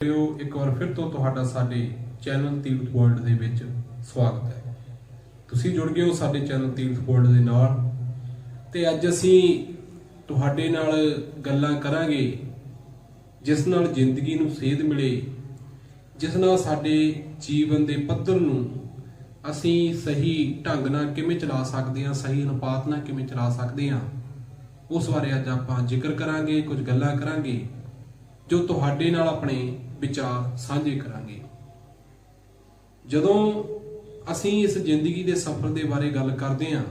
ਪਿਓ ਇੱਕ ਵਾਰ ਫਿਰ ਤੋਂ ਤੁਹਾਡਾ ਸਾਡੇ ਚੈਨਲ ਤੀਰਥ ਵਰਲਡ ਦੇ ਵਿੱਚ ਸਵਾਗਤ ਹੈ। ਤੁਸੀਂ ਜੁੜ ਗਏ ਹੋ ਸਾਡੇ ਚੈਨਲ ਤੀਰਥ ਵਰਲਡ ਦੇ ਨਾਲ ਤੇ ਅੱਜ ਅਸੀਂ ਤੁਹਾਡੇ ਨਾਲ ਗੱਲਾਂ ਕਰਾਂਗੇ, ਜਿਸ ਨਾਲ ਜ਼ਿੰਦਗੀ ਨੂੰ ਸੇਧ ਮਿਲੇ, ਜਿਸ ਨਾਲ ਸਾਡੇ ਜੀਵਨ ਦੇ ਪੱਧਰ ਨੂੰ ਅਸੀਂ ਸਹੀ ਢੰਗ ਨਾਲ ਕਿਵੇਂ ਚਲਾ ਸਕਦੇ ਹਾਂ, ਸਹੀ ਅਨੁਪਾਤ ਨਾਲ ਕਿਵੇਂ ਚਲਾ ਸਕਦੇ ਹਾਂ, ਉਸ ਬਾਰੇ ਅੱਜ ਆਪਾਂ ਜ਼ਿਕਰ ਕਰਾਂਗੇ, ਕੁਝ ਗੱਲਾਂ ਕਰਾਂਗੇ, ਜੋ ਤੁਹਾਡੇ ਨਾਲ ਆਪਣੇ ਵਿਚਾਰ ਸਾਂਝੇ ਕਰਾਂਗੇ। ਜਦੋਂ ਅਸੀਂ ਇਸ ਜ਼ਿੰਦਗੀ ਦੇ ਸਫ਼ਰ ਦੇ ਬਾਰੇ ਗੱਲ ਕਰਦੇ ਹਾਂ,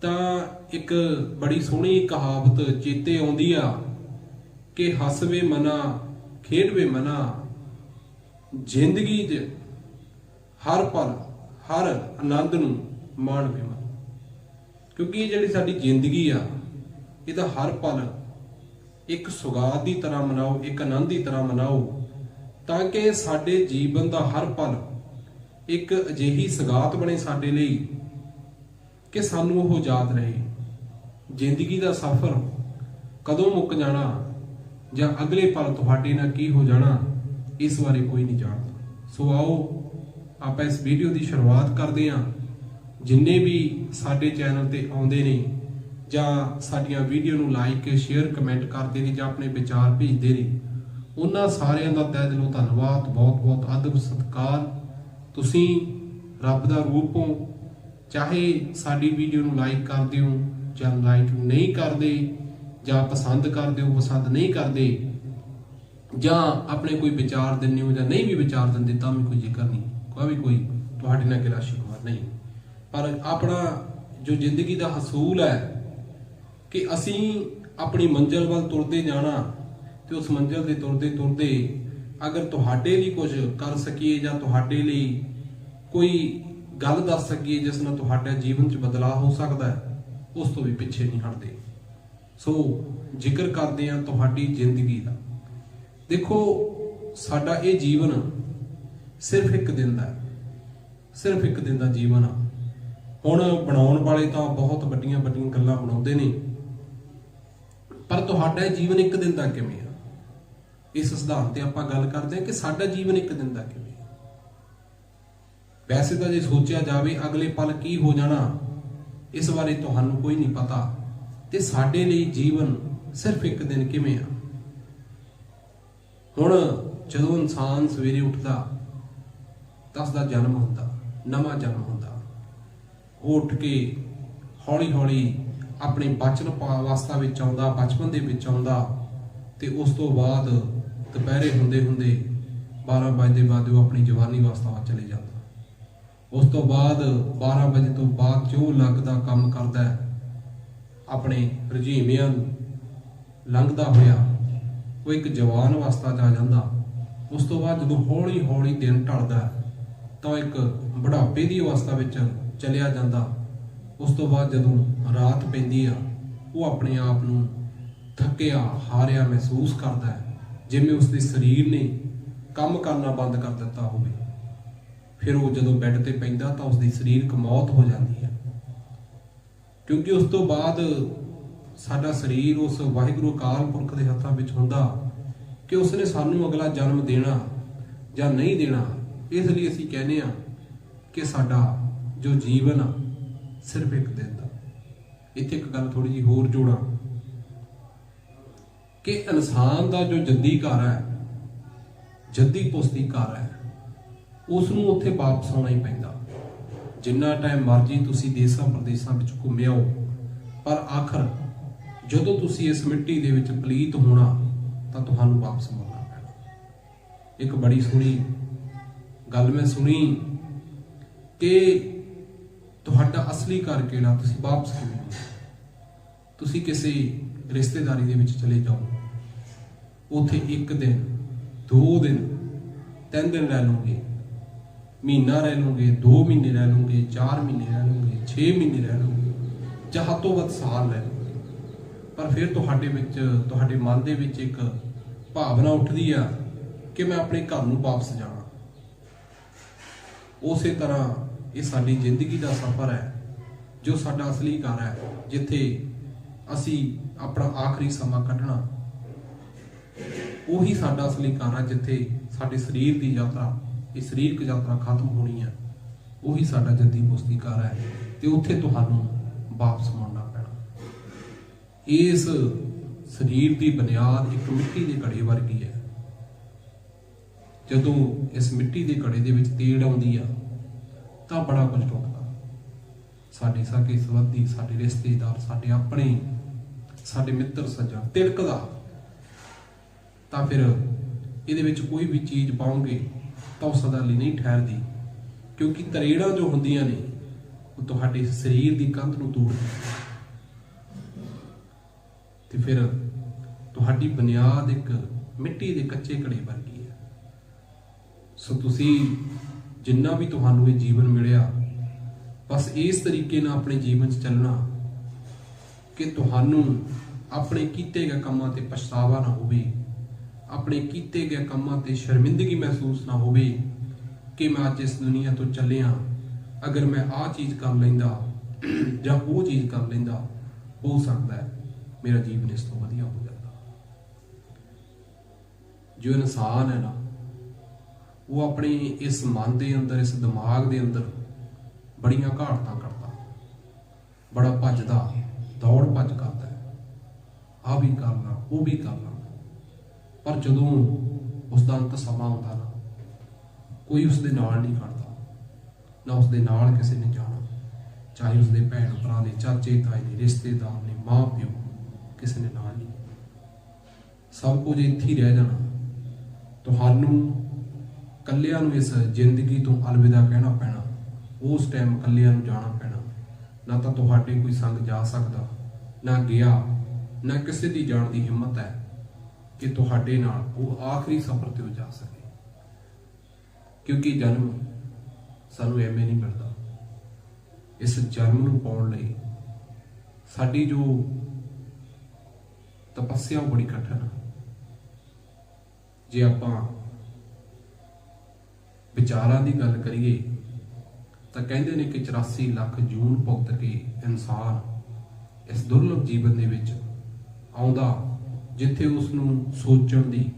ਤਾਂ ਇੱਕ ਬੜੀ ਸੋਹਣੀ ਕਹਾਵਤ ਚੇਤੇ ਆਉਂਦੀ ਆ ਕਿ ਹੱਸਵੇ ਮਨਾ, ਖੇਡਵੇ ਮਨਾ, ਜ਼ਿੰਦਗੀ 'ਚ ਹਰ ਪਲ ਹਰ ਆਨੰਦ ਨੂੰ ਮਾਣਵੇ ਮਨ। ਕਿਉਂਕਿ ਇਹ ਜਿਹੜੀ ਸਾਡੀ ਜ਼ਿੰਦਗੀ ਆ, ਇਹਦਾ ਹਰ ਪਲ ਇੱਕ ਸੁਗਾਤ ਦੀ ਤਰ੍ਹਾਂ ਮਨਾਓ, ਇੱਕ ਆਨੰਦ ਦੀ ਤਰ੍ਹਾਂ ਮਨਾਓ, ਤਾਂ ਕਿ ਸਾਡੇ ਜੀਵਨ ਦਾ ਹਰ ਪਲ ਇੱਕ ਅਜਿਹੀ ਸੁਗਾਤ ਬਣੇ ਸਾਡੇ ਲਈ ਕਿ ਸਾਨੂੰ ਉਹ ਯਾਦ ਰਹੇ। ਜ਼ਿੰਦਗੀ ਦਾ ਸਫ਼ਰ ਕਦੋਂ ਮੁੱਕ ਜਾਣਾ ਜਾਂ ਅਗਲੇ ਪਲ ਤੁਹਾਡੇ ਨਾਲ ਕੀ ਹੋ ਜਾਣਾ, ਇਸ ਬਾਰੇ ਕੋਈ ਨਹੀਂ ਜਾਣਦਾ। ਸੋ ਆਓ, ਆਪਾਂ ਇਸ ਵੀਡੀਓ ਦੀ ਸ਼ੁਰੂਆਤ ਕਰਦੇ ਹਾਂ। ਜਿੰਨੇ ਵੀ ਸਾਡੇ ਚੈਨਲ ਤੇ ਆਉਂਦੇ ਨੇ ਜਾਂ ਸਾਡੀਆਂ ਵੀਡੀਓ ਨੂੰ ਲਾਈਕ ਸ਼ੇਅਰ ਕਮੈਂਟ ਕਰਦੇ ਨੇ ਜਾਂ ਆਪਣੇ ਵਿਚਾਰ ਭੇਜਦੇ ਨੇ ਉਹਨਾਂ ਸਾਰਿਆਂ ਦਾ ਤਹਿ ਦਿਲੋਂ ਧੰਨਵਾਦ, ਬਹੁਤ ਬਹੁਤ ਅਦਬ ਸਤਿਕਾਰ। ਤੁਸੀਂ ਰੱਬ ਦਾ ਰੂਪ ਹੋ, ਚਾਹੇ ਸਾਡੀ ਵੀਡੀਓ ਨੂੰ ਲਾਈਕ ਕਰਦੇ ਹੋ ਜਾਂ ਲਾਈਕ ਨਹੀਂ ਕਰਦੇ, ਜਾਂ ਪਸੰਦ ਕਰਦੇ ਹੋ, ਪਸੰਦ ਨਹੀਂ ਕਰਦੇ, ਜਾਂ ਆਪਣੇ ਕੋਈ ਵਿਚਾਰ ਦਿੰਦੇ ਹੋ ਜਾਂ ਨਹੀਂ ਵੀ ਵਿਚਾਰ ਦਿੰਦੇ, ਤਾਂ ਵੀ ਕੋਈ ਜ਼ਿਕਰ ਨਹੀਂ, ਕੋਈ ਵੀ ਕੋਈ ਤੁਹਾਡੇ ਨਾਲ ਗਿਲਾ ਸ਼ਿਕਵਾ ਨਹੀਂ। ਪਰ ਆਪਣਾ ਜੋ ਜ਼ਿੰਦਗੀ ਦਾ ਹਸੂਲ ਹੈ ਕਿ ਅਸੀਂ ਆਪਣੀ ਮੰਜ਼ਲ ਵੱਲ ਤੁਰਦੇ ਜਾਣਾ ਤੇ ਉਸ ਮੰਜ਼ਲ ਦੇ ਤੁਰਦੇ ਤੁਰਦੇ ਅਗਰ ਤੁਹਾਡੇ ਲਈ ਕੁਝ ਕਰ ਸਕੀਏ ਜਾਂ ਤੁਹਾਡੇ ਲਈ ਕੋਈ ਗੱਲ ਦੱਸ ਸਕੀਏ ਜਿਸ ਨਾਲ ਤੁਹਾਡੇ ਜੀਵਨ 'ਚ ਬਦਲਾਅ ਹੋ ਸਕਦਾ ਹੈ, ਉਸ ਤੋਂ ਵੀ ਪਿੱਛੇ ਨਹੀਂ ਹਟਦੇ। ਸੋ ਜ਼ਿਕਰ ਕਰਦੇ ਹਾਂ ਤੁਹਾਡੀ ਜ਼ਿੰਦਗੀ ਦਾ। ਦੇਖੋ, ਸਾਡਾ ਇਹ ਜੀਵਨ ਸਿਰਫ ਇੱਕ ਦਿਨ ਦਾ ਸਿਰਫ ਇੱਕ ਦਿਨ ਦਾ ਜੀਵਨ ਆ। ਹੁਣ ਬਣਾਉਣ ਵਾਲੇ ਤਾਂ ਬਹੁਤ ਵੱਡੀਆਂ ਵੱਡੀਆਂ ਗੱਲਾਂ ਬਣਾਉਂਦੇ ਨੇ। ਪਰ ਤੁਹਾਡਾ ਜੀਵਨ ਇੱਕ ਦਿਨ ਦਾ ਕਿਵੇਂ ਆ? ਇਸ ਸਿਧਾਂਤ ਤੇ ਆਪਾਂ ਗੱਲ ਕਰਦੇ ਹਾਂ ਕਿ ਸਾਡਾ ਜੀਵਨ ਇੱਕ ਦਿਨ ਦਾ ਕਿਵੇਂ ਵੈਸੇ ਤਾਂ ਜੇ ਸੋਚਿਆ ਜਾਵੇ ਅਗਲੇ ਪਲ ਕੀ ਹੋ ਜਾਣਾ, ਇਸ ਬਾਰੇ ਤੁਹਾਨੂੰ ਕੋਈ ਨਹੀਂ ਪਤਾ। ਤੇ ਸਾਡੇ ਲਈ ਜੀਵਨ ਸਿਰਫ ਇੱਕ ਦਿਨ ਕਿਵੇਂ ਆ? ਹੁਣ ਜਦੋਂ ਇਨਸਾਨ ਸਵੇਰੇ ਉੱਠਦਾ ਤਾਂ ਉਸ ਦਾ ਜਨਮ ਹੁੰਦਾ, ਨਵਾਂ ਜਨਮ ਹੁੰਦਾ, ਉਹ ਉੱਠ ਕੇ ਹੌਲੀ ਹੌਲੀ ਆਪਣੇ ਬਚਨ ਪਾ- ਅਵਸਥਾ ਵਿੱਚ ਆਉਂਦਾ, ਬਚਪਨ ਦੇ ਵਿੱਚ ਆਉਂਦਾ ਤੇ ਉਸ ਤੋਂ ਬਾਅਦ ਦੁਪਹਿਰੇ ਹੁੰਦੇ ਹੁੰਦੇ 12 ਵਜੇ ਦੇ ਬਾਅਦ ਉਹ ਆਪਣੀ ਜਵਾਨੀ ਅਵਸਥਾ ਚਲੇ ਜਾਂਦਾ। ਉਸ ਤੋਂ ਬਾਅਦ 12 ਵਜੇ ਤੋਂ ਬਾਅਦ ਜੋ ਲੱਗਦਾ ਕੰਮ ਕਰਦਾ ਆਪਣੇ ਰਜੀਮਿਆਂ ਨੂੰ ਲੰਘਦਾ ਹੋਇਆ ਉਹ ਇੱਕ ਜਵਾਨ ਅਵਸਥਾ 'ਚ ਆ ਜਾਂਦਾ। ਉਸ ਤੋਂ ਬਾਅਦ ਜਦੋਂ ਹੌਲੀ ਹੌਲੀ ਦਿਨ ਢਲਦਾ ਤਾਂ ਇੱਕ ਬੁਢਾਪੇ ਦੀ ਅਵਸਥਾ ਵਿੱਚ ਚਲਿਆ ਜਾਂਦਾ। ਉਸ ਤੋਂ ਬਾਅਦ ਜਦੋਂ ਰਾਤ ਪੈਂਦੀ ਆ, ਉਹ ਆਪਣੇ ਆਪ ਨੂੰ ਥੱਕਿਆ, ਹਾਰਿਆ ਮਹਿਸੂਸ ਕਰਦਾ ਹੈ, ਜਿਵੇਂ ਉਸ ਦੇ ਸਰੀਰ ਨੇ ਕੰਮ ਕਰਨਾ ਬੰਦ ਕਰ ਦਿੱਤਾ ਹੋਵੇ। ਫਿਰ ਉਹ ਜਦੋਂ ਬੈੱਡ ਤੇ ਪੈਂਦਾ ਤਾਂ ਉਸ ਦੀ ਸਰੀਰਕ ਮੌਤ ਹੋ ਜਾਂਦੀ ਹੈ। ਕਿਉਂਕਿ ਉਸ ਤੋਂ ਬਾਅਦ ਸਾਡਾ ਸਰੀਰ ਉਸ ਵਾਹਿਗੁਰੂ ਅਕਾਲ ਪੁਰਖ ਦੇ ਹੱਥਾਂ ਵਿੱਚ ਹੁੰਦਾ ਕਿ ਉਸਨੇ ਸਾਨੂੰ ਅਗਲਾ ਜਨਮ ਦੇਣਾ ਜਾਂ ਨਹੀਂ ਦੇਣਾ, ਇਸ ਲਈ ਅਸੀਂ ਕਹਿੰਦੇ ਆ ਕਿ ਸਾਡਾ ਜੋ ਜੀਵਨ ਆ ਸਿਰਫ ਇੱਕ ਦਿਨ ਦਾ। ਇੱਥੇ ਇੱਕ ਗੱਲ ਥੋੜੀ ਜੀ ਹੋਰ ਜੋੜਾਂ। ਕਿ ਇਨਸਾਨ ਦਾ ਜੋ ਜੱਦੀ ਘਰ ਹੈ, ਜੱਦੀ ਪੁਸਤੀ ਘਰ ਹੈ ਉਸ ਨੂੰ ਉੱਥੇ ਵਾਪਸ ਆਉਣਾ ਹੀ ਪੈਂਦਾ। ਜਿੰਨਾ ਟਾਈਮ ਮਰਜ਼ੀ ਤੁਸੀਂ ਦੇਸਾਂ ਪ੍ਰਦੇਸਾਂ ਵਿੱਚ ਘੁੰਮਿਓ ਪਰ ਆਖਰ ਜਦੋਂ ਤੁਸੀਂ ਇਸ ਮਿੱਟੀ ਦੇ ਵਿੱਚ ਪਲੀਤ ਹੋਣਾ, ਤਾਂ ਤੁਹਾਨੂੰ ਵਾਪਸ ਮੁੜਨਾ ਪੈਣਾ। ਇੱਕ ਬੜੀ ਸੋਹਣੀ ਗੱਲ ਮੈਂ ਸੁਣੀ ਕਿ ਤੁਹਾਡਾ ਅਸਲੀ ਘਰ ਕਿਹੜਾ? ਤੁਸੀਂ ਵਾਪਸ ਕਿਵੇਂ ਤੁਸੀਂ ਕਿਸੇ ਰਿਸ਼ਤੇਦਾਰੀ ਦੇ ਵਿੱਚ ਚਲੇ ਜਾਓ। ਉਥੇ ਇੱਕ ਦਿਨ, ਦੋ ਦਿਨ, ਤਿੰਨ ਦਿਨ ਰਹਿ ਲਓਗੇ। ਮਹੀਨਾ ਰਹਿ ਲਓਗੇ 2 ਮਹੀਨੇ ਰਹਿ ਲਓਗੇ 4 ਮਹੀਨੇ ਰਹਿ ਲਓਗੇ 6 ਮਹੀਨੇ ਰਹਿ ਲਓਗੇ, ਜਾਂ ਹੱਦੋਂ ਵੱਧ ਸਾਲ ਰਹਿ ਲਓਗੇ। ਪਰ ਫਿਰ ਤੁਹਾਡੇ ਵਿੱਚ, ਤੁਹਾਡੇ ਮਨ ਦੇ ਵਿੱਚ ਇੱਕ ਭਾਵਨਾ ਉੱਠਦੀ ਆ ਕਿ ਮੈਂ ਆਪਣੇ ਘਰ ਨੂੰ ਵਾਪਸ ਜਾਣਾ ਉਸੇ ਤਰ੍ਹਾਂ ਇਹ ਸਾਡੀ ਜ਼ਿੰਦਗੀ ਦਾ ਸਫ਼ਰ ਹੈ, ਜੋ ਸਾਡਾ ਅਸਲੀ ਘਰ ਹੈ, ਜਿੱਥੇ ਅਸੀਂ ਆਪਣਾ ਆਖਰੀ ਸਮਾਂ ਕੱਢਣਾ। ਉਹੀ ਸਾਡਾ ਅਸਲੀ ਘਰ ਆ ਜਿੱਥੇ ਸਾਡੇ ਸਰੀਰ ਦੀ ਯਾਤਰਾ, ਇਹ ਸਰੀਰਕ ਯਾਤਰਾ ਖਤਮ ਹੋਣੀ ਹੈ। ਉਹੀ ਸਾਡਾ ਜੱਦੀ ਪੁਸਤੀ ਘਰ ਹੈ, ਤੇ ਉੱਥੇ ਤੁਹਾਨੂੰ ਵਾਪਸ ਮੁੜਨਾ ਪੈਣਾ। ਇਸ ਸਰੀਰ ਦੀ ਬੁਨਿਆਦ ਇੱਕ ਮਿੱਟੀ ਦੇ ਘੜੇ ਵਰਗੀ ਹੈ। ਜਦੋਂ ਇਸ ਮਿੱਟੀ ਦੇ ਘੜੇ ਦੇ ਵਿੱਚ ਤੇੜ ਆਉਂਦੀ ਆ ਤਾਂ ਬੜਾ ਕੁਝ ਟੁੱਟਦਾ। ਸਾਡੇ ਸਾਕੇ ਸੰਬੰਧੀ, ਸਾਡੇ ਰਿਸ਼ਤੇਦਾਰ, ਸਾਡੇ ਆਪਣੇ, ਸਾਡੇ ਮਿੱਤਰ ਸੱਜਣ ਤਿਲਕਦਾ ਤਾਂ ਫਿਰ ਇਹਦੇ ਵਿੱਚ ਕੋਈ ਵੀ ਚੀਜ਼ ਪਾਉਂਗੇ ਤਾਂ ਉਹ ਸਦਾ ਲਈ ਨਹੀਂ ਠਹਿਰਦੀ, ਕਿਉਂਕਿ ਤਰੇੜਾਂ ਜੋ ਹੁੰਦੀਆਂ ਨੇ, ਉਹ ਤੁਹਾਡੇ ਸਰੀਰ ਦੀ ਕੰਧ ਨੂੰ ਤੋੜਦੀ ਤੇ ਫਿਰ ਤੁਹਾਡੀ ਬੁਨਿਆਦ ਇੱਕ ਮਿੱਟੀ ਦੇ ਕੱਚੇ ਘੜੇ ਵਰਗੀ ਹੈ। ਸੋ ਤੁਸੀਂ ਜਿੰਨਾ ਵੀ ਤੁਹਾਨੂੰ ਇਹ ਜੀਵਨ ਮਿਲਿਆ, ਬਸ ਇਸ ਤਰੀਕੇ ਨਾਲ ਆਪਣੇ ਜੀਵਨ 'ਚ ਚੱਲਣਾ ਕਿ ਤੁਹਾਨੂੰ ਆਪਣੇ ਕੀਤੇ ਗਏ ਕੰਮਾਂ ਤੇ ਪਛਤਾਵਾ ਨਾ ਹੋਵੇ, ਆਪਣੇ ਕੀਤੇ ਗਏ ਕੰਮਾਂ ਤੇ ਸ਼ਰਮਿੰਦਗੀ ਮਹਿਸੂਸ ਨਾ ਹੋਵੇ ਕਿ ਮੈਂ ਅੱਜ ਇਸ ਦੁਨੀਆ ਤੋਂ ਚੱਲਿਆ, ਅਗਰ ਮੈਂ ਆਹ ਚੀਜ਼ ਕਰ ਲੈਂਦਾ ਜਾਂ ਉਹ ਚੀਜ਼ ਕਰ ਲੈਂਦਾ, ਹੋ ਸਕਦਾ ਹੈ ਮੇਰਾ ਜੀਵਨ ਇਸ ਤੋਂ ਵਧੀਆ ਹੋ ਜਾਂਦਾ। ਜੋ ਇਨਸਾਨ ਹੈ ਨਾ ਉਹ ਆਪਣੇ ਇਸ ਮਨ ਦੇ ਅੰਦਰ, ਇਸ ਦਿਮਾਗ ਦੇ ਅੰਦਰ ਬੜੀਆਂ ਘਾਟਾਂ ਕਰਦਾ ਬੜਾ ਭੱਜਦਾ, ਦੌੜ ਭੱਜ ਕਰਦਾ ਹੈ। ਆ ਵੀ ਕਰਨਾ ਉਹ ਵੀ ਕਰ ਕਰਨਾ ਪਰ ਜਦੋਂ ਉਸ ਦਾ ਅੰਤ ਸਮਾਂ ਆਉਂਦਾ ਨਾ, ਕੋਈ ਉਸ ਦੇ ਨਾਲ ਨਹੀਂ ਖੜਦਾ। ਨਾ ਉਸ ਦੇ ਨਾਲ ਕਿਸੇ ਨੇ ਜਾਣਾ। ਚਾਹੇ ਉਸ ਦੇ ਭੈਣ ਭਰਾ ਨੇ, ਚਾਚੇ, ਤਾਏ ਨੇ, ਰਿਸ਼ਤੇਦਾਰ ਨੇ, ਮਾਂ ਪਿਓ, ਕਿਸੇ ਨੇ ਨਾਲ ਨਹੀਂ। ਸਭ ਕੁਝ ਇੱਥੇ ਹੀ ਰਹਿ ਜਾਣਾ। ਤੁਹਾਨੂੰ ਕੱਲਿਆਂ ਨੂੰ ਇਸ ਜ਼ਿੰਦਗੀ ਤੋਂ ਅਲਵਿਦਾ ਕਹਿਣਾ ਪੈਣਾ, ਉਸ ਟਾਈਮ ਕੱਲਿਆਂ ਨੂੰ ਜਾਣਾ ਪੈਣਾ। ਨਾ ਤਾਂ ਤੁਹਾਡੇ ਕੋਈ ਸੰਗ ਜਾ ਸਕਦਾ, ਨਾ ਗਿਆ, ਨਾ ਕਿਸੇ ਦੀ ਜਾਣ ਦੀ ਹਿੰਮਤ ਹੈ ਕਿ ਤੁਹਾਡੇ ਨਾਲ ਉਹ ਆਖਰੀ ਸਫ਼ਰ ਤੇ ਜਾ ਸਕੇ। ਕਿਉਂਕਿ ਜਨਮ ਸਾਨੂੰ ਐਵੇਂ ਨਹੀਂ ਮਿਲਦਾ। ਇਸ ਜਨਮ ਨੂੰ ਪਾਉਣ ਲਈ ਸਾਡੀ ਜੋ ਤਪੱਸਿਆ ਉਹ ਬੜੀ ਕਠਿਨ ਜੇ ਆਪਾਂ ਵਿਚਾਰਾਂ ਦੀ ਗੱਲ ਕਰੀਏ, ਤਾਂ ਕਹਿੰਦੇ ਨੇ ਕਿ 84 ਲੱਖ ਜੂਨ ਭੁਗਤ ਕੇ ਇਨਸਾਨ ਇਸ ਦੁਰਲਭ ਜੀਵਨ ਦੇ ਵਿੱਚ ਆਉਂਦਾ, ਜਿੱਥੇ ਉਸ ਨੂੰ ਸੋਚਣ ਦੀ,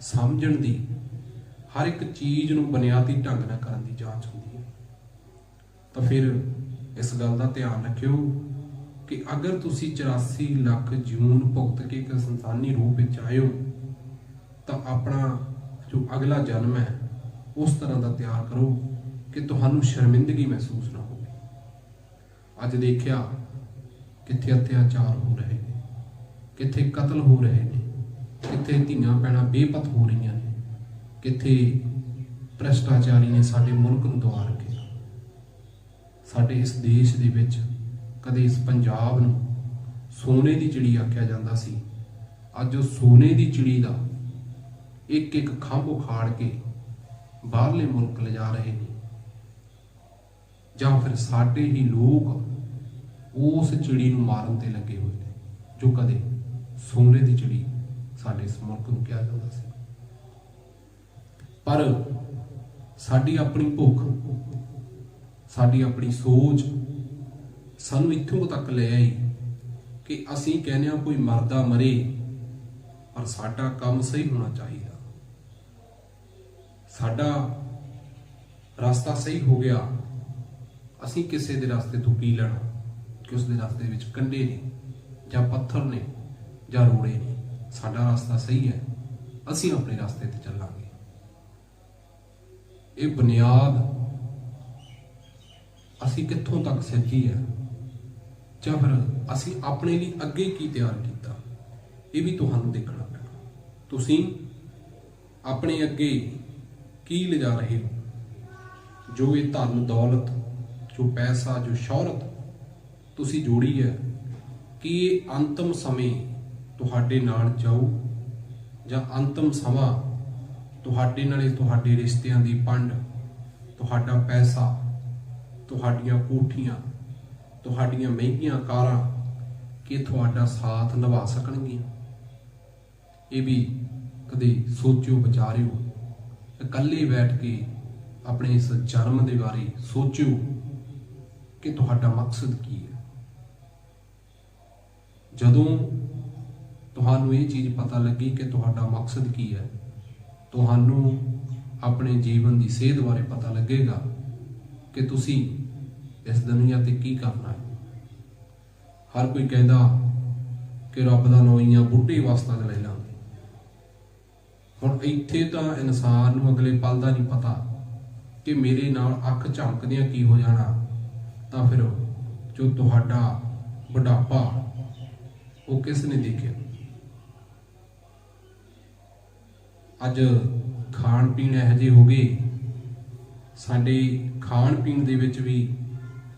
ਸਮਝਣ ਦੀ, ਹਰ ਇੱਕ ਚੀਜ਼ ਨੂੰ ਬੁਨਿਆਦੀ ਢੰਗ ਨਾਲ ਕਰਨ ਦੀ ਜਾਂਚ ਹੁੰਦੀ ਹੈ। ਤਾਂ ਫਿਰ ਇਸ ਗੱਲ ਦਾ ਧਿਆਨ ਰੱਖਿਓ ਕਿ ਅਗਰ ਤੁਸੀਂ 84 ਲੱਖ ਜੂਨ ਭੁਗਤ ਕੇ ਇੱਕ ਸੰਸਾਨੀ ਰੂਪ ਵਿੱਚ ਆਏ ਹੋ, ਤਾਂ ਆਪਣਾ ਜੋ ਅਗਲਾ ਜਨਮ ਹੈ ਉਸ ਤਰ੍ਹਾਂ ਦਾ ਤਿਆਰ ਕਰੋ ਕਿ ਤੁਹਾਨੂੰ ਸ਼ਰਮਿੰਦਗੀ ਮਹਿਸੂਸ ਨਾ ਹੋਵੇ। ਅੱਜ ਦੇਖਿਆ ਕਿੱਥੇ ਅਤਿਆਚਾਰ ਹੋ ਰਹੇ ਨੇ, ਕਿੱਥੇ ਕਤਲ ਹੋ ਰਹੇ ਨੇ, ਕਿੱਥੇ ਧੀਆਂ ਪੈਣਾ ਬੇਪਤ ਹੋ ਰਹੀਆਂ ਨੇ, ਕਿੱਥੇ ਭ੍ਰਸ਼ਟਾਚਾਰੀ ਨੇ ਸਾਡੇ ਮੁਲਕ ਨੂੰ ਦਵਾ ਰੱਖਿਆ। ਸਾਡੇ ਇਸ ਦੇਸ਼ ਦੇ ਵਿੱਚ ਕਦੇ ਇਸ ਪੰਜਾਬ ਨੂੰ ਸੋਨੇ ਦੀ ਚਿੜੀ ਆਖਿਆ ਜਾਂਦਾ ਸੀ। ਅੱਜ ਉਹ ਸੋਨੇ ਦੀ ਚਿੜੀ ਦਾ ਇੱਕ ਇੱਕ ਖੰਭ ਉਖਾੜ ਕੇ ਬਾਹਰਲੇ ਮੁਲਕ ਲਿਜਾ ਰਹੇ ਨੇ। ਜਾਂ ਫਿਰ ਸਾਡੇ ਹੀ ਲੋਕ ਉਸ ਚਿੜੀ ਨੂੰ ਮਾਰਨ ਤੇ ਲੱਗੇ ਹੋਏ ਨੇ, ਜੋ ਕਦੇ ਸੋਨੇ ਦੀ ਚਿੜੀ ਸਾਡੇ ਇਸ ਮੁਲਕ ਨੂੰ ਕਿਹਾ ਜਾਂਦਾ ਸੀ। ਪਰ ਸਾਡੀ ਆਪਣੀ ਭੁੱਖ, ਸਾਡੀ ਆਪਣੀ ਸੋਚ ਸਾਨੂੰ ਇੱਥੋਂ ਤੱਕ ਲੈ ਆਈ ਕਿ ਅਸੀਂ ਕਹਿੰਦੇ ਹਾਂ ਕੋਈ ਮਰਦਾ ਮਰੇ, ਪਰ ਸਾਡਾ ਕੰਮ ਸਹੀ ਹੋਣਾ ਚਾਹੀਦਾ। ਸਾਡਾ ਰਸਤਾ ਸਹੀ ਹੋ ਗਿਆ, ਅਸੀਂ ਕਿਸੇ ਦੇ ਰਸਤੇ ਤੋਂ ਕੀ ਲੈਣਾ? ਕਿ ਉਸ ਦੇ ਰਸਤੇ ਵਿੱਚ ਕੰਡੇ ਨੇ, ਜਾਂ ਪੱਥਰ ਨੇ, ਜਾਂ ਰੋੜੇ ਨੇ। ਸਾਡਾ ਰਸਤਾ ਸਹੀ ਹੈ, ਅਸੀਂ ਆਪਣੇ ਰਸਤੇ ਤੇ ਚੱਲਾਂਗੇ। ਇਹ ਬੁਨਿਆਦ ਅਸੀਂ ਕਿੱਥੋਂ ਤੱਕ ਸਿੱਧੀ ਹੈ? ਜਾਂ ਫਿਰ ਅਸੀਂ ਆਪਣੇ ਲਈ ਅੱਗੇ ਕੀ ਤਿਆਰ ਕੀਤਾ? ਇਹ ਵੀ ਤੁਹਾਨੂੰ ਦੇਖਣਾ ਪੈਣਾ। ਤੁਸੀਂ ਆਪਣੇ ਅੱਗੇ ਕੀ ਲਿਜਾ ਰਹੇ ਹੋ? ਜੋ ਇਹ ਧਨ, ਦੌਲਤ, ਜੋ ਪੈਸਾ, ਜੋ ਸ਼ੌਹਰਤ ਤੁਸੀਂ ਜੋੜੀ ਹੈ, ਕੀ ਇਹ ਅੰਤਮ ਸਮੇਂ ਤੁਹਾਡੇ ਨਾਲ ਜਾਊ ਜਾਂ ਅੰਤਮ ਸਮਾਂ ਤੁਹਾਡੇ ਨਾਲ ਤੁਹਾਡੇ ਰਿਸ਼ਤਿਆਂ ਦੀ ਪੰਡ, ਤੁਹਾਡਾ ਪੈਸਾ, ਤੁਹਾਡੀਆਂ ਕੋਠੀਆਂ, ਤੁਹਾਡੀਆਂ ਮਹਿੰਗੀਆਂ ਕਾਰਾਂ ਕਿ ਤੁਹਾਡਾ ਸਾਥ ਨਿਭਾ ਸਕਣਗੀਆਂ? ਇਹ ਵੀ ਕਦੇ ਸੋਚਿਓ, ਵਿਚਾਰਿਓ। ਇਕੱਲੇ ਬੈਠ ਕੇ ਆਪਣੇ ਇਸ ਜਨਮ ਦੇ ਬਾਰੇ ਸੋਚਿਓ ਕਿ ਤੁਹਾਡਾ ਮਕਸਦ ਕੀ ਹੈ। ਜਦੋਂ ਤੁਹਾਨੂੰ ਇਹ ਚੀਜ਼ ਪਤਾ ਲੱਗੀ ਕਿ ਤੁਹਾਡਾ ਮਕਸਦ ਕੀ ਹੈ, ਤੁਹਾਨੂੰ ਆਪਣੇ ਜੀਵਨ ਦੀ ਸੇਧ ਬਾਰੇ ਪਤਾ ਲੱਗੇਗਾ ਕਿ ਤੁਸੀਂ ਇਸ ਦੁਨੀਆ ਤੇ ਕੀ ਕਰਨਾ ਹੈ। ਹਰ ਕੋਈ ਕਹਿੰਦਾ ਕਿ ਰੱਬ ਦਾ ਨਾਮ ਹੀ ਆ ਬੁੱਢੀ ਅਵਸਥਾ 'ਚ ਲੈ। ਲਾਂਗੇ ਹੁਣ ਇੱਥੇ ਤਾਂ ਇਨਸਾਨ ਨੂੰ ਅਗਲੇ ਪਲ ਦਾ ਨਹੀਂ ਪਤਾ ਕਿ ਮੇਰੇ ਨਾਲ ਅੱਖ ਝਮਕਦਿਆਂ ਕੀ ਹੋ ਜਾਣਾ। ਤਾਂ ਫਿਰ ਜੋ ਤੁਹਾਡਾ ਬੁਢਾਪਾ, ਉਹ ਕਿਸ ਨੇ ਦੇਖਿਆ? ਅੱਜ ਖਾਣ ਪੀਣ ਇਹੋ ਜਿਹੇ ਹੋ ਗਏ। ਸਾਡੇ ਖਾਣ ਪੀਣ ਦੇ ਵਿੱਚ ਵੀ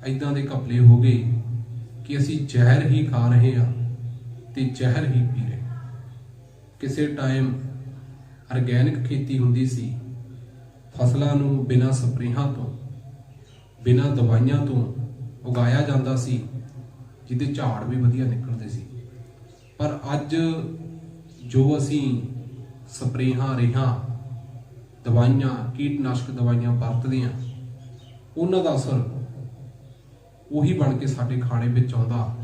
ਐਦਾਂ ਦੇ ਘਪਲੇ ਹੋ ਗਏ ਕਿ ਅਸੀਂ ਜ਼ਹਿਰ ਹੀ ਖਾ ਰਹੇ ਹਾਂ ਤੇ ਜ਼ਹਿਰ ਹੀ ਪੀ ਰਹੇ ਕਿਸੇ ਟਾਈਮ ਆਰਗੈਨਿਕ ਖੇਤੀ ਹੁੰਦੀ ਸੀ। ਫਸਲਾਂ ਨੂੰ ਬਿਨਾਂ ਸਪਰੇਹਾਂ ਤੋਂ, ਬਿਨਾਂ ਦਵਾਈਆਂ ਤੋਂ ਉਗਾਇਆ ਜਾਂਦਾ ਸੀ, ਜਿਹਦੇ ਝਾੜ ਵੀ ਵਧੀਆ ਨਿਕਲਦੇ ਸੀ। ਪਰ ਅੱਜ ਜੋ ਅਸੀਂ ਸਪਰੇਹਾਂ, ਰੇਹਾਂ, ਦਵਾਈਆਂ, ਕੀਟਨਾਸ਼ਕ ਦਵਾਈਆਂ ਵਰਤਦੇ ਹਾਂ, ਉਹਨਾਂ ਦਾ ਅਸਰ ਉਹੀ ਬਣ ਕੇ ਸਾਡੇ ਖਾਣੇ ਵਿੱਚ ਆਉਂਦਾ,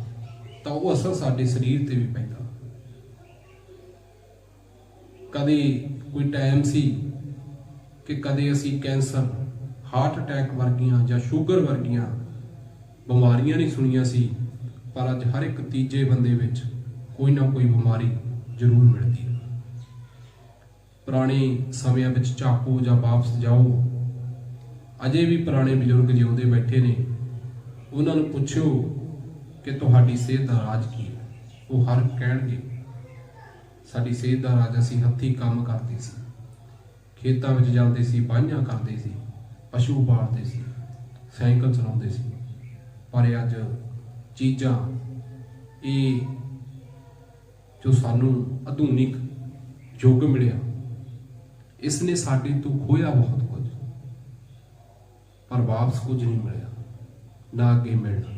ਤਾਂ ਉਹ ਅਸਰ ਸਾਡੇ ਸਰੀਰ ਤੇ ਵੀ ਪੈਂਦਾ। ਕਦੇ ਕੋਈ ਟਾਈਮ ਸੀ ਕਿ ਕਦੇ ਅਸੀਂ ਕੈਂਸਰ ਹਾਰਟ ਅਟੈਕ ਵਰਗੀਆਂ ਜਾਂ ਸ਼ੂਗਰ ਵਰਗੀਆਂ ਬਿਮਾਰੀਆਂ ਨਹੀਂ ਸੁਣੀਆਂ ਸੀ, ਪਰ ਅੱਜ ਹਰ ਇੱਕ ਤੀਜੇ ਬੰਦੇ ਵਿੱਚ ਕੋਈ ਨਾ ਕੋਈ ਬਿਮਾਰੀ ਜ਼ਰੂਰ ਮਿਲਦੀ ਹੈ। ਪੁਰਾਣੇ ਸਮਿਆਂ ਵਿੱਚ ਝਾਕੋ ਜਾਂ ਵਾਪਸ ਜਾਓ, ਅਜੇ ਵੀ ਪੁਰਾਣੇ ਬਜ਼ੁਰਗ ਜਿਉਂਦੇ ਬੈਠੇ ਨੇ, ਉਹਨਾਂ ਨੂੰ ਪੁੱਛਿਓ ਕਿ ਤੁਹਾਡੀ ਸਿਹਤ ਦਾ ਰਾਜ ਕੀ ਹੈ? ਉਹ ਹਰ ਕਹਿਣਗੇ ਸਾਡੀ ਸਿਹਤ ਦਾ ਰਾਜ ਅਸੀਂ ਹੱਥੀਂ ਕੰਮ ਕਰਦੇ ਸੀ। ਖੇਤਾਂ ਵਿੱਚ ਜਾਂਦੇ ਸੀ, ਬਾਹੀਆਂ ਕਰਦੇ ਸੀ, ਪਸ਼ੂ ਪਾਲਦੇ ਸੀ, ਸਾਈਕਲ ਚਲਾਉਂਦੇ ਸੀ। ਪਰ ਇਹ ਅੱਜ ਚੀਜ਼ਾਂ ਇਹ ਜੋ ਸਾਨੂੰ ਆਧੁਨਿਕ ਯੁੱਗ ਮਿਲਿਆ ਇਸ ਨੇ ਸਾਡੇ ਤੋਂ ਖੋਇਆ ਬਹੁਤ ਕੁਝ, ਪਰ ਵਾਪਸ ਕੁਝ ਨਹੀਂ ਮਿਲਿਆ, ਨਾ ਅੱਗੇ ਮਿਲਣਾ।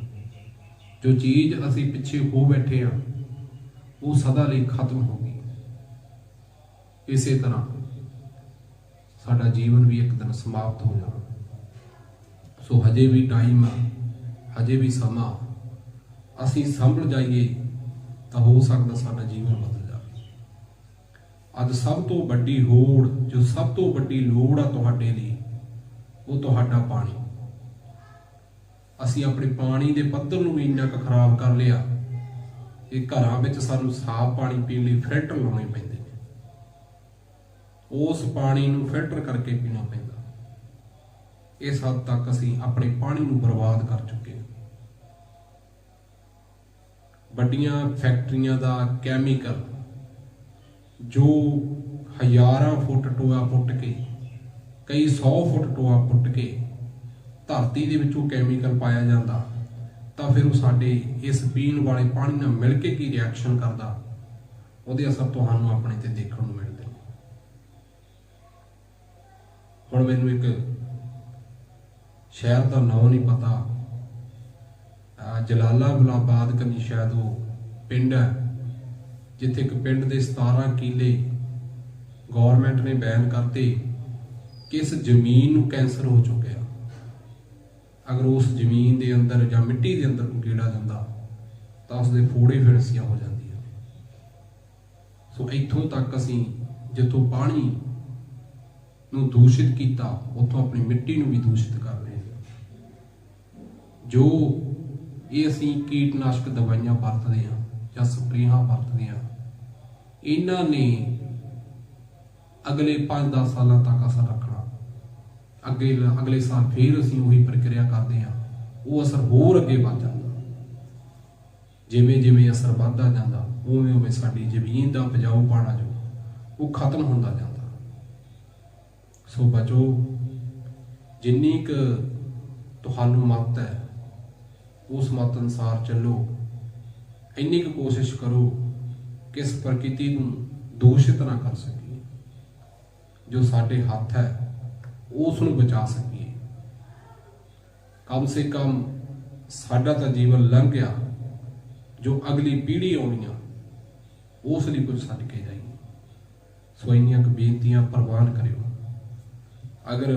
ਜੋ ਚੀਜ਼ ਅਸੀਂ ਪਿੱਛੇ ਹੋ ਬੈਠੇ ਹਾਂ, ਉਹ ਸਦਾ ਲਈ ਖਤਮ ਹੋ ਗਈ। ਇਸੇ ਤਰ੍ਹਾਂ ਸਾਡਾ ਜੀਵਨ ਵੀ ਇੱਕ ਦਿਨ ਸਮਾਪਤ ਹੋ ਜਾਣਾ। ਸੋ ਹਜੇ ਵੀ ਟਾਈਮ ਹਜੇ ਵੀ ਸਮਾਂ ਅਸੀਂ ਸੰਭਲ ਜਾਈਏ ਤਾਂ ਹੋ ਸਕਦਾ ਸਾਡਾ ਜੀਵਨ ਬਦਲ ਜਾਵੇ। ਅੱਜ ਸਭ ਤੋਂ ਵੱਡੀ ਹੋੜ ਜੋ ਸਭ ਤੋਂ ਵੱਡੀ ਲੋੜ ਆ ਤੁਹਾਡੇ ਲਈ, ਉਹ ਤੁਹਾਡਾ ਪਾਣੀ। ਅਸੀਂ ਆਪਣੇ ਪਾਣੀ ਦੇ ਪੱਧਰ ਨੂੰ ਵੀ ਇੰਨਾ ਕੁ ਖਰਾਬ ਕਰ ਲਿਆ ਕਿ ਘਰਾਂ ਵਿੱਚ ਸਾਨੂੰ ਸਾਫ਼ ਪਾਣੀ ਪੀਣ ਲਈ ਫਿਲਟਰ ਲਾਉਣੇ ਪੈਂਦੇ ਉਸ ਪਾਣੀ ਨੂੰ ਫਿਲਟਰ ਕਰਕੇ ਪੀਣਾ ਪੈਂਦਾ। ਇਸ ਹੱਦ ਤੱਕ ਅਸੀਂ ਆਪਣੇ ਪਾਣੀ ਨੂੰ ਬਰਬਾਦ ਕਰ ਚੁੱਕੇ ਹਾਂ। ਵੱਡੀਆਂ ਫੈਕਟਰੀਆਂ ਦਾ ਕੈਮੀਕਲ ਜੋ ਹਜ਼ਾਰਾਂ ਫੁੱਟ ਟੋਆ ਪੁੱਟ ਕੇ, ਕਈ 100 ਫੁੱਟ ਟੋਆ ਪੁੱਟ ਕੇ ਧਰਤੀ ਦੇ ਵਿੱਚੋਂ ਕੈਮੀਕਲ ਪਾਇਆ ਜਾਂਦਾ, ਤਾਂ ਫਿਰ ਉਹ ਸਾਡੇ ਇਸ ਪੀਣ ਵਾਲੇ ਪਾਣੀ ਨਾਲ ਮਿਲ ਕੇ ਕੀ ਰਿਐਕਸ਼ਨ ਕਰਦਾ, ਉਹਦੇ ਅਸਰ ਤੁਹਾਨੂੰ ਆਪਣੇ ਤੇ ਦੇਖਣ ਨੂੰ ਮਿਲਦੇ ਨੇ ਹੁਣ ਮੈਨੂੰ ਇੱਕ ਸ਼ਹਿਰ ਦਾ ਨਾਮ ਨਹੀਂ ਪਤਾ। ਅਹ ਜਲਾਲਾਬਾਦ ਕੰਨੀ ਸ਼ਾਇਦ ਉਹ ਪਿੰਡ ਹੈ, ਜਿੱਥੇ ਇੱਕ ਪਿੰਡ ਦੇ 17 ਕਿਲੇ ਗਵਰਨਮੈਂਟ ਨੇ ਬੈਨ ਕਰਤੇ ਕਿ ਇਸ ਜ਼ਮੀਨ ਨੂੰ ਕੈਂਸਰ ਹੋ ਚੁੱਕਿਆ। ਅਗਰ ਉਸ ਜ਼ਮੀਨ ਦੇ ਅੰਦਰ ਜਾਂ ਮਿੱਟੀ ਦੇ ਅੰਦਰ ਕੋਈ ਕੀੜਾ ਜਾਂਦਾ, ਤਾਂ ਉਸ ਦੇ ਫੋੜੇ ਫਿਰਸੀਆਂ ਹੋ ਜਾਂਦੀਆਂ ਸੋ ਇੱਥੋਂ ਤੱਕ ਅਸੀਂ ਜਿੱਥੋਂ ਪਾਣੀ ਨੂੰ ਦੂਸ਼ਿਤ ਕੀਤਾ, ਉੱਥੋਂ ਆਪਣੀ ਮਿੱਟੀ ਨੂੰ ਵੀ ਦੂਸ਼ਿਤ ਕਰ ਰਹੇ ਹਾਂ ਜੋ ਇਹ ਅਸੀਂ ਕੀਟਨਾਸ਼ਕ ਦਵਾਈਆਂ ਵਰਤਦੇ ਹਾਂ ਜਾਂ ਸਪਰੇਹਾਂ ਵਰਤਦੇ ਹਾਂ, ਇਹਨਾਂ ਨੇ ਅਗਲੇ 5-10 ਸਾਲਾਂ ਤੱਕ ਅਸਰ ਰੱਖਣਾ। ਅੱਗੇ ਅਗਲੇ ਸਾਲ ਫੇਰ ਅਸੀਂ ਉਹੀ ਪ੍ਰਕਿਰਿਆ ਕਰਦੇ ਹਾਂ, ਉਹ ਅਸਰ ਹੋਰ ਅੱਗੇ ਵੱਧ ਜਾਂਦਾ। ਜਿਵੇਂ ਜਿਵੇਂ ਅਸਰ ਵੱਧਦਾ ਜਾਂਦਾ, ਉਵੇਂ ਉਵੇਂ ਸਾਡੀ ਜ਼ਮੀਨ ਦਾ ਉਪਜਾਊ ਪਾਣਾ ਜੋ, ਉਹ ਖਤਮ ਹੁੰਦਾ ਜਾਂਦਾ। ਸੋ ਬਚੋ ਜਿੰਨੀ ਕੁ ਤੁਹਾਨੂੰ ਮੱਤ ਹੈ, ਉਸ ਮੱਤ ਅਨੁਸਾਰ ਚੱਲੋ। ਇੰਨੀ ਕੁ ਕੋਸ਼ਿਸ਼ ਕਰੋ ਕਿ ਇਸ ਪ੍ਰਕਿਰਤੀ ਨੂੰ ਦੂਸ਼ਿਤ ਨਾ ਕਰ ਸਕੀਏ। ਜੋ ਸਾਡੇ ਹੱਥ ਹੈ, ਉਸ ਨੂੰ ਬਚਾ ਸਕੀਏ। ਕਮ ਸੇ ਕਮ ਸਾਡਾ ਤਾਂ ਜੀਵਨ ਲੰਘ ਗਿਆ, ਜੋ ਅਗਲੀ ਪੀੜ੍ਹੀ ਆਉਣੀ ਆ, ਉਸ ਲਈ ਕੁਝ ਛੱਡ ਕੇ ਜਾਈਏ। ਸੋ ਇੰਨੀਆਂ ਕੁ ਬੇਨਤੀਆਂ ਪ੍ਰਵਾਨ ਕਰਿਓ। ਅਗਰ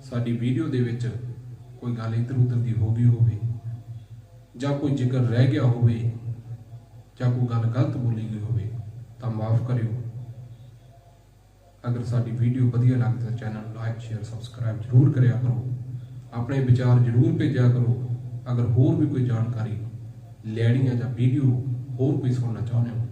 ਸਾਡੀ ਵੀਡੀਓ ਦੇ ਵਿੱਚ ਕੋਈ ਗੱਲ ਇੱਧਰ ਉੱਧਰ ਦੀ ਹੋ ਗਈ ਹੋਵੇ, ਜਾਂ ਕੋਈ ਜ਼ਿਕਰ ਰਹਿ ਗਿਆ ਹੋਵੇ, ਜਾਂ ਕੋਈ ਗੱਲ ਗਲਤ ਬੋਲੀ ਗਈ ਹੋਵੇ, ਤਾਂ ਮਾਫ ਕਰਿਓ। ਅਗਰ ਸਾਡੀ ਵੀਡੀਓ ਵਧੀਆ ਲੱਗਦੀ ਤਾਂ ਚੈਨਲ ਨੂੰ ਲਾਈਕ, ਸ਼ੇਅਰ, ਸਬਸਕ੍ਰਾਈਬ ਜ਼ਰੂਰ ਕਰਿਆ ਕਰੋ। ਆਪਣੇ ਵਿਚਾਰ ਜ਼ਰੂਰ ਭੇਜਿਆ ਕਰੋ। ਅਗਰ ਹੋਰ ਵੀ ਕੋਈ ਜਾਣਕਾਰੀ ਲੈਣੀ ਹੈ ਜਾਂ ਵੀਡੀਓ ਹੋਰ ਕੋਈ ਸੁਣਨਾ ਚਾਹੁੰਦੇ ਹੋ